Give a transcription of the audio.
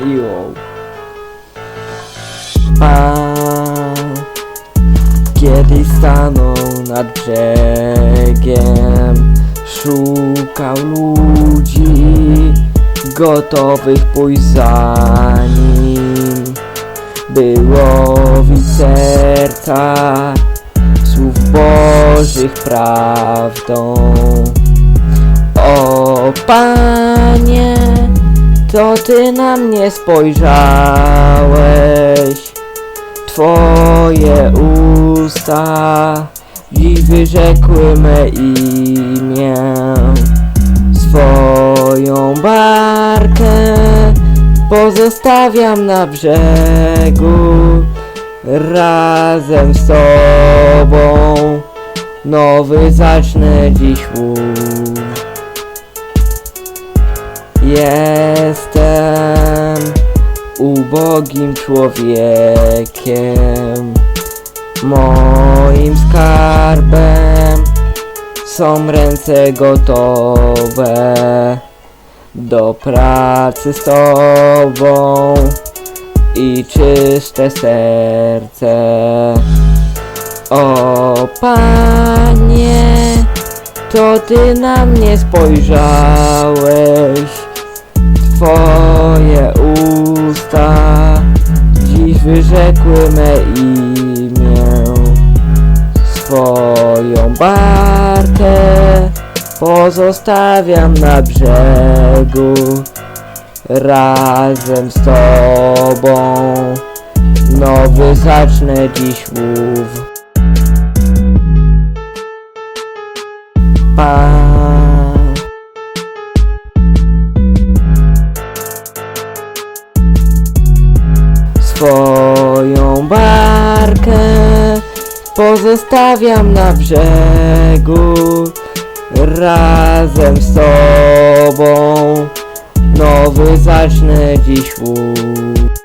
Jo. Pan kiedyś stanął nad brzegiem, szukał ludzi gotowych pójść za nim. W serca słów Bożych prawdą. O Panie, to Ty na mnie spojrzałeś. Twoje usta dziś wyrzekły me imię. Swoją barkę pozostawiam na brzegu razem z Tobą. Nowy zacznę dziś łów. Jestem ubogim człowiekiem. Moim skarbem są ręce gotowe do pracy z Tobą i czyste serce. O Panie, to Ty na mnie spojrzałeś. Twoje dziś wyrzekły me imię. Swoją barkę pozostawiam na brzegu razem z Tobą. Nowy zacznę dziś łów. Swoją barkę pozostawiam na brzegu razem z Tobą. Nowy zacznę dziś łów.